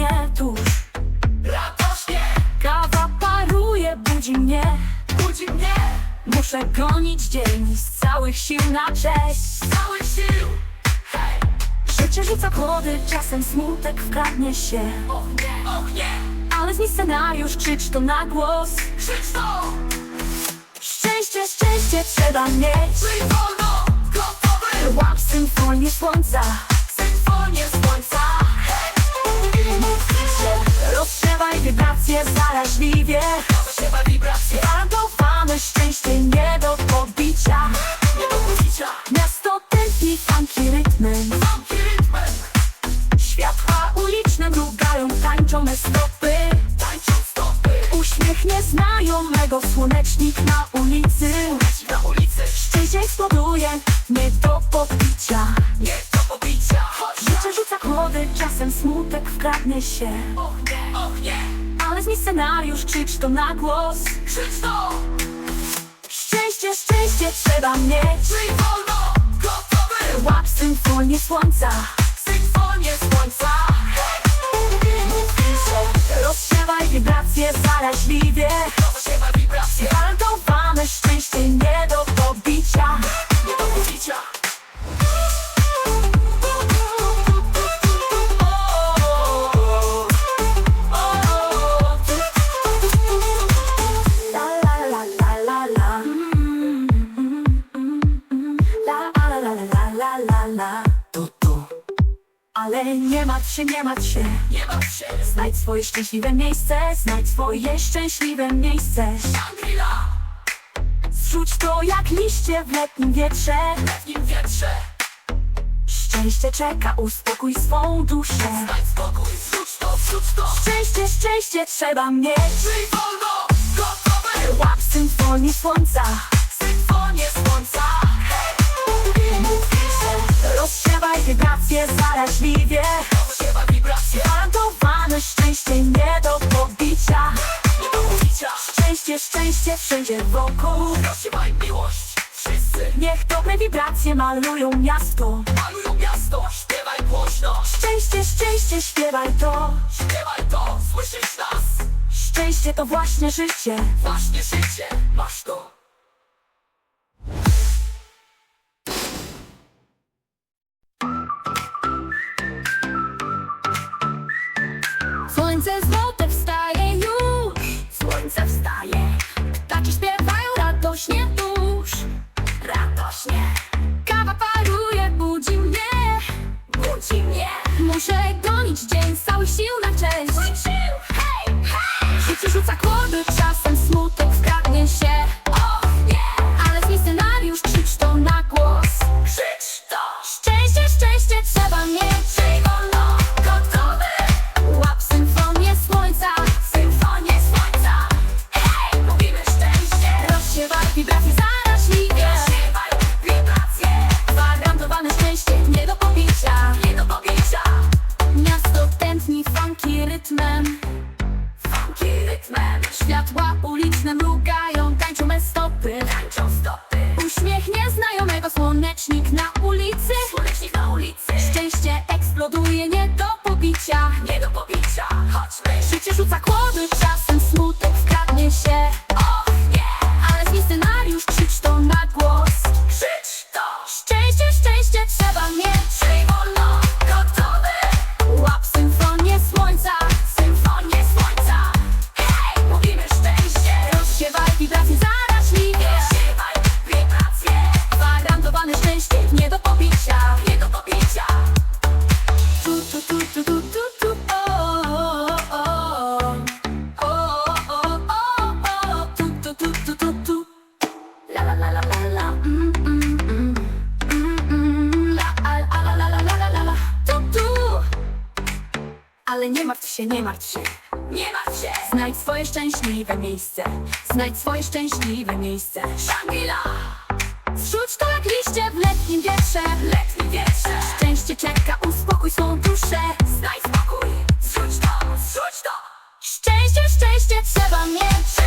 mnie tuż. Radośnie. Kawa paruje, budzi mnie. Budzi mnie. Muszę gonić dzień z całych sił na cześć. Z całych sił. Hej, Życie rzuca kłody, czasem smutek wkradnie się. Och nie, och nie Ale zmień scenariusz, krzycz to na głos. Krzycz to, Szczęście, szczęście trzeba mieć. Żyj wolno, gotowy. Łap symfonię słońca. Symfonię słońca wibracje, Gwarantowane szczęście nie do pobicia. Nie do pobicia Miasto tętni funky rytmem Funky rytmem, Światła uliczne mrugają, tańczą me stopy. Tańczą stopy Uśmiech nieznajomego, słonecznik na ulicy. Leci na ulicy, Szczęście eksploduje, nie do pobicia. Nie do pobicia Życie rzuca kłody, czasem smutek wkradnie się. och nie, och nie Zmień scenariusz, krzycz to na głos. Krzycz to, Szczęście, szczęście trzeba mieć. Żyj wolno, gotowy! Łap symfonię słońca. Symfonię słońca. Rozsiewaj wibracje zaraźliwie. Rozsiewa wibracje, Ale nie martw się, nie martw się. Nie martw się. Znajdź swoje szczęśliwe miejsce Znajdź swoje szczęśliwe miejsce. Shangri-La, Zrzuć to jak liście w letnim wietrze. W nim wietrze. Szczęście czeka, uspokój swą duszę. Daj spokój, wrzuć to, wrzuć to. Szczęście, szczęście trzeba mieć. Żyj wolno, gotowy. Łap symfonię słońca. Symfonię słońca. Hej, i mów Rozsiewaj wibracje zaraźliwie Rozsiewa wibracje, Gwarantowane szczęście nie do pobicia. Nie do pobicia. Szczęście, szczęście wszędzie wokół. Rozsiewaj miłość, wszyscy. Niech dobre wibracje malują miasto. Malują miasto, śpiewaj głośno. Szczęście, szczęście, śpiewaj to. Śpiewaj to, słyszysz nas. Szczęście to właśnie życie. Właśnie życie, masz to Słońce złote wstaje już. Słońce wstaje, Ptaki śpiewają radośnie tuż. Radośnie. Kawa paruje, budzi mnie. Budzi mnie. Muszę gonić dzień z całych sił na cześć. Hej, hej. Życie rzuca kłody, czasem smutek wkradnie się. O nie, Ale zmień scenariusz, krzycz to na głos. Krzycz to. Szczęście, szczęście trzeba mieć zaraźliwie Śpiewaj wibracje. Gwarantowane szczęście nie do pobicia. Nie do pobicia. Miasto tętni funky rytmem. Funky rytmem. Światła uliczne mrugają, tańczą me stopy. Tańczą stopy. Uśmiech nieznajomego, słonecznik na ulicy. Słonecznik na ulicy. Szczęście eksploduje nie do pobicia. Nie do pobicia, chodźmy. Życie rzuca kłody, czasem Ale nie martw się, nie martw się. Nie martw się. Znajdź swoje szczęśliwe miejsce. Znajdź swoje szczęśliwe miejsce. Shangri-La, Zrzuć to jak liście w letnim wietrze. Letni wietrze. Szczęście czeka, uspokój swą duszę. Daj spokój, zrzuć to, zrzuć to. Szczęście, szczęście trzeba mieć